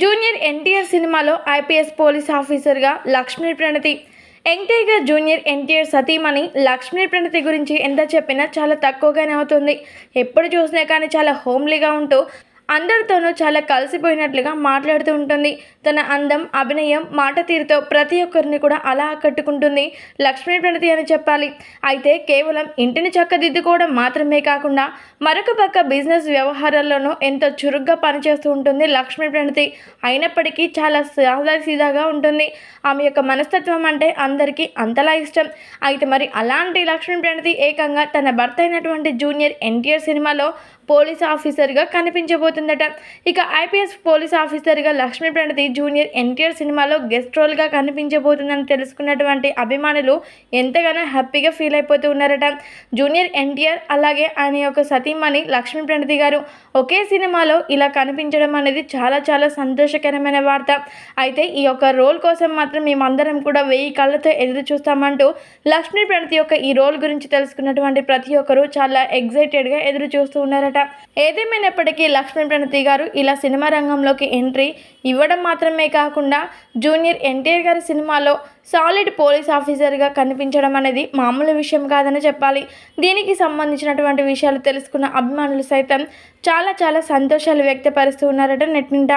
Junior NTR సినిమాలో IPS police ఆఫీసర్గా Lakshmi Pranathi. Young tiger junior NTR సతీమణి లక్ష్మీ ప్రణతి గురించి ఎంత చెప్పినా చాలా తక్కువగానే అవుతుంది. ఎప్పుడు చూసినా కానీ చాలా హోమ్లీగా ఉంటూ అందరితోనూ చాలా కలిసిపోయినట్లుగా మాట్లాడుతూ ఉంటుంది. తన అందం అభినయం మాట తీరుతో ప్రతి ఒక్కరిని కూడా అలా ఆకట్టుకుంటుంది. లక్ష్మీ ప్రణతి అని చెప్పాలి. అయితే కేవలం ఇంటిని చక్కదిద్దుకోవడం మాత్రమే కాకుండా మరొక పక్క బిజినెస్ వ్యవహారాల్లోనూ ఎంతో చురుగ్గా పనిచేస్తూ ఉంటుంది లక్ష్మీ ప్రణతి. అయినప్పటికీ చాలా సాదాసీదాగా ఉంటుంది. ఆమె యొక్క మనస్తత్వం అంటే అందరికీ అంతలా ఇష్టం. అయితే మరి అలాంటి లక్ష్మీ ప్రణతి ఏకంగా తన భర్త అయినటువంటి జూనియర్ ఎన్టీఆర్ సినిమాలో పోలీస్ ఆఫీసర్గా కనిపించబోతుందట. ఇక ఐపీఎస్ పోలీస్ ఆఫీసర్గా లక్ష్మీ ప్రణతి జూనియర్ ఎన్టీఆర్ సినిమాలో గెస్ట్ రోల్గా కనిపించబోతుందని తెలుసుకున్నటువంటి అభిమానులు ఎంతగానో హ్యాపీగా ఫీల్ అయిపోతూ ఉన్నారట. జూనియర్ ఎన్టీఆర్ అలాగే ఆయన యొక్క సతీమణి లక్ష్మీ ప్రణతి గారు ఒకే సినిమాలో ఇలా కనిపించడం అనేది చాలా చాలా సంతోషకరమైన వార్త. అయితే ఈ యొక్క రోల్ కోసం మాత్రం మేమందరం కూడా వెయ్యి కళ్ళతో ఎదురు చూస్తామంటూ లక్ష్మీ ప్రణతి యొక్క ఈ రోల్ గురించి తెలుసుకున్నటువంటి ప్రతి ఒక్కరూ చాలా ఎగ్జైటెడ్గా ఎదురు చూస్తూ ఉన్నారట. ఏదేమైనప్పటికీ లక్ష్మీ ప్రణతి గారు ఇలా సినిమా రంగంలోకి ఎంట్రీ ఇవ్వడం మాత్రమే కాకుండా జూనియర్ ఎన్టీఆర్ గారి సినిమాలో సాలిడ్ పోలీస్ ఆఫీసర్గా కనిపించడం అనేది మామూలు విషయం కాదని చెప్పాలి. దీనికి సంబంధించినటువంటి విషయాలు తెలుసుకున్న అభిమానులు సైతం చాలా చాలా సంతోషాలు వ్యక్తపరుస్తూ ఉన్నారట నెట్నింట